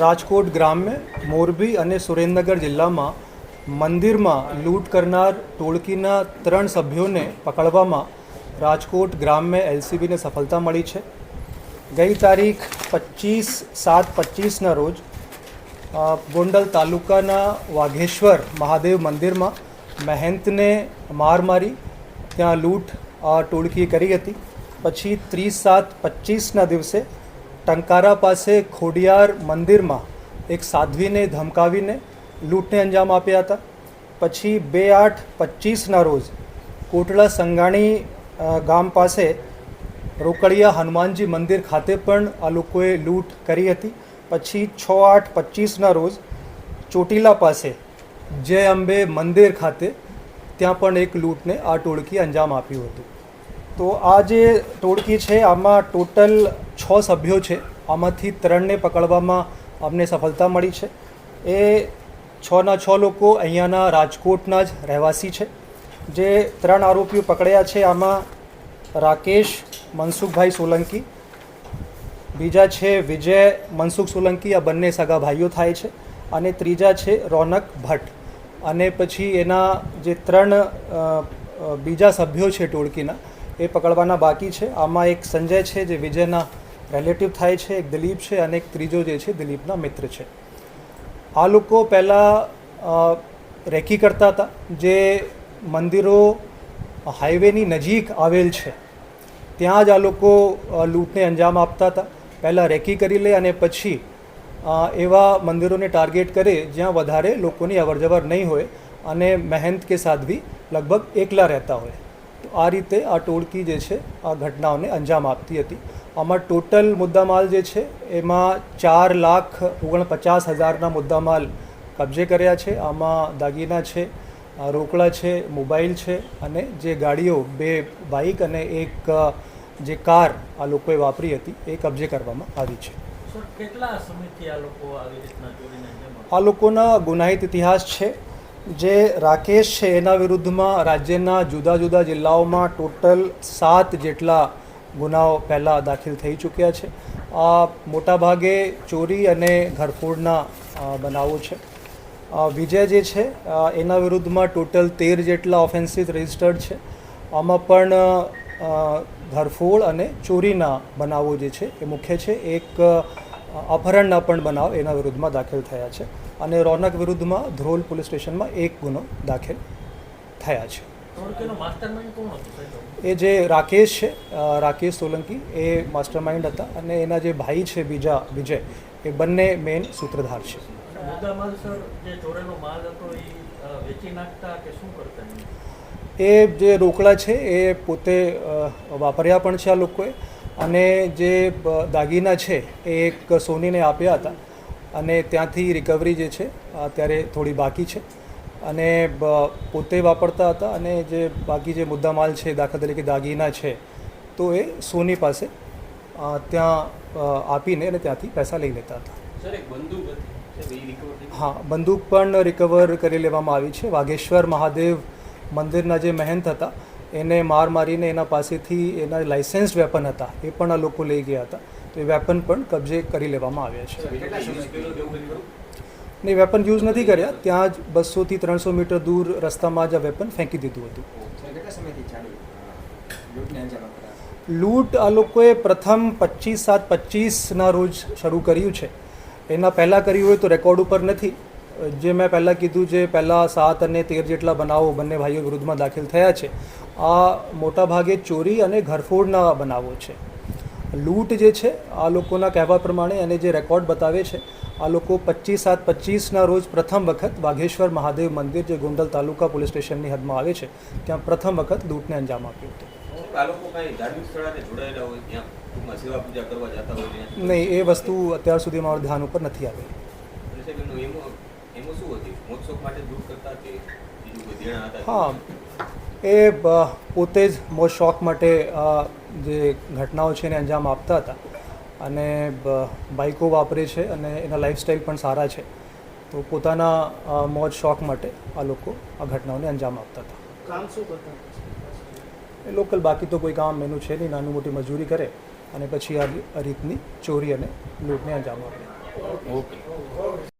રાજકોટ ગ્રામ્ય, મોરબી અને સુરેન્દ્રનગર જિલ્લામાં મંદિરમાં લૂંટ કરનાર ટોળકીના ત્રણ સભ્યોને પકડવામાં રાજકોટ ગ્રામ્ય એલસીબીને સફળતા મળી છે. ગઈ તારીખ પચીસ સાત પચીસના રોજ ગોંડલ તાલુકાના વાઘેશ્વર મહાદેવ મંદિરમાં મહેંતને માર મારી ત્યાં લૂંટ ટોળકી કરી હતી. પછી ત્રીસ સાત પચીસના દિવસે ટંકારા પાસે ખોડિયાર મંદિરમાં એક સાધ્વીને ધમકાવીને લૂંટને અંજામ આપ્યા હતા. પછી બે આઠ પચીસના રોજ કોટડા સંગાણી ગામ પાસે રોકડિયા હનુમાનજી મંદિર ખાતે પણ આ લોકોએ લૂંટ કરી હતી. પછી છ આઠ પચીસના રોજ ચોટીલા પાસે જય અંબે મંદિર ખાતે ત્યાં પણ એક લૂંટને આ ટોળકી અંજામ આપ્યું હતું. તો આ જે ટોળકી છે, આમાં ટોટલ છ સભ્યો છે. આમાંથી ત્રણને પકડવામાં અમને સફળતા મળી છે. એ છના છ લોકો અહીંયાના રાજકોટના જ રહેવાસી છે. જે ત્રણ આરોપીઓ પકડ્યા છે આમાં રાકેશ મનસુખભાઈ સોલંકી, બીજા છે વિજય મનસુખ સોલંકી, આ બંને સગા ભાઈઓ થાય છે. અને ત્રીજા છે રોનક ભટ્ટ. અને પછી એના જે ત્રણ બીજા સભ્યો છે ટોળકીના, એ પકડવાના બાકી છે. આમાં એક સંજય છે જે વિજયના રિલેટિવ થાય છે, એક દિલીપ છે અને એક ત્રીજો જે છે, દિલીપના મિત્ર છે. આ લોકો પહેલાં રેકી કરતા હતા, જે મંદિરો, હાઈવેની નજીક આવેલ છે. ત્યાં જ આ લોકો લૂંટને અંજામ આપતા હતા. પહેલાં રેકી કરી લે અને પછી એવા મંદિરોને ટાર્ગેટ કરે જ્યાં વધારે લોકોની અવરજવર નહીં હોય અને મહેનત કે સાધ્વી લગભગ એકલા રહેતા હોય. તો આ રીતે આ ટોળકી જે છે આ ઘટનાઓને અંજામ આપતી હતી. આમાં ટોટલ મુદ્દામાલ જે છે એમાં ચાર લાખ ઓગણપચાસ હજારના મુદ્દામાલ કબજે કર્યા છે. આમાં દાગીના છે રોકડા છે મોબાઈલ છે અને જે ગાડીઓ બે બાઇક અને એક જે કાર આ લોકોએ વાપરી હતી એ કબજે કરવામાં આવી છે. કેટલા સમયથી આ લોકો આવી રીતના ચોરીને અંજામ આપે? આ લોકોના ગુનાહિત ઇતિહાસ છે. જે રાકેશ છે, એના વિરુદ્ધમાં રાજ્યના જુદા જુદા જિલ્લાઓમાં ટોટલ સાત જેટલા ગુનાઓ પહેલાં દાખલ થઈ ચૂક્યા છે. આ મોટાભાગે ચોરી અને ઘરફોડના બનાવો છે. વિજય જે છે એના વિરુદ્ધમાં ટોટલ તેર જેટલા ઓફેન્સીસ રજિસ્ટર્ડ છે. આમાં પણ ઘરફોડ અને ચોરીના બનાવો જે છે, એ મુખ્ય છે. એક અપહરણના પણ બનાવ એના વિરુદ્ધમાં દાખલ થયા છે. અને રોનક વિરુદ્ધમાં ધ્રોલ પોલીસ સ્ટેશનમાં એક ગુનો દાખલ થયા છે. એ જે રાકેશ છે રાકેશ સોલંકી એ માસ્ટર માઇન્ડ હતા અને એના જે ભાઈ છે બીજા વિજય એ બંને મેઇન સૂત્રધાર છે? એ જે રોકડા છે એ પોતે વાપર્યા પણ છે આ લોકોએ. અને જે દાગીના છે એ એક સોનીને આપ્યા હતા. અને ત્યાંથી રિકવરી જે છે અત્યારે થોડી બાકી છે. અને પોતે વાપરતા હતા અને જે બાકી જે મુદ્દામાલ છે દાખલા તરીકે દાગીના છે તો એ સોની પાસે ત્યાં આપીને અને ત્યાંથી પૈસા લઈ લેતા હતા? હા બંદૂક પણ રિકવર કરી લેવામાં આવી છે. વાઘેશ્વર મહાદેવ મંદિરના જે મહેંત હતા એને માર મારીને એના પાસેથી એના લાઇસન્સ વેપન હતા એ પણ આ લોકો લઈ ગયા હતા. તો એ વેપન પણ કબજે કરી લેવામાં આવ્યા છે? ને વેપન યુઝ નથી કર્યા, ત્યાં જ બસોથી ત્રણસો મીટર દૂર રસ્તામાં જ આ વેપન ફેંકી દીધું હતું. લૂંટ આ લોકોએ પ્રથમ પચીસ સાત પચીસના રોજ શરૂ કર્યું છે. એના પહેલાં કર્યું હોય તો રેકોર્ડ ઉપર નથી. જે મેં પહેલાં કીધું જે પહેલાં સાત અને તેર જેટલા બનાવો બંને ભાઈઓ વિરુદ્ધમાં દાખલ થયા છે. આ મોટાભાગે ચોરી અને ઘરફોડના બનાવો છે. લૂંટ જે છે આ લોકોના કહેવા પ્રમાણે અને જે રેકોર્ડ બતાવે છે આ લોકો પચીસ સાત પચીસના રોજ પ્રથમ વખત વાઘેશ્વર મહાદેવ મંદિર જે ગોંડલ તાલુકા પોલીસ સ્ટેશનની હદમાં આવે છે ત્યાં પ્રથમ વખત લૂંટને અંજામ આપ્યું હતું. નહીં એ વસ્તુ અત્યાર સુધી મારા ધ્યાન ઉપર નથી આવી હા એ પોતે જ મોજ શોખ માટે જે ઘટનાઓ છે એને અંજામ આપતા હતા અને બ- બાઇકો વાપરે છે અને એના લાઈફસ્ટાઈલ પણ સારા છે. તો પોતાના મોજ શોખ માટે આ લોકો આ ઘટનાઓને અંજામ આપતા હતા. કામ શું કરતા એ લોકલ બાકી તો કોઈ કામ એનું છે નહીં નાની મોટી મજૂરી કરે અને પછી આ આ રીતની ચોરી અને લૂંટને અંજામ આપે. ઓકે.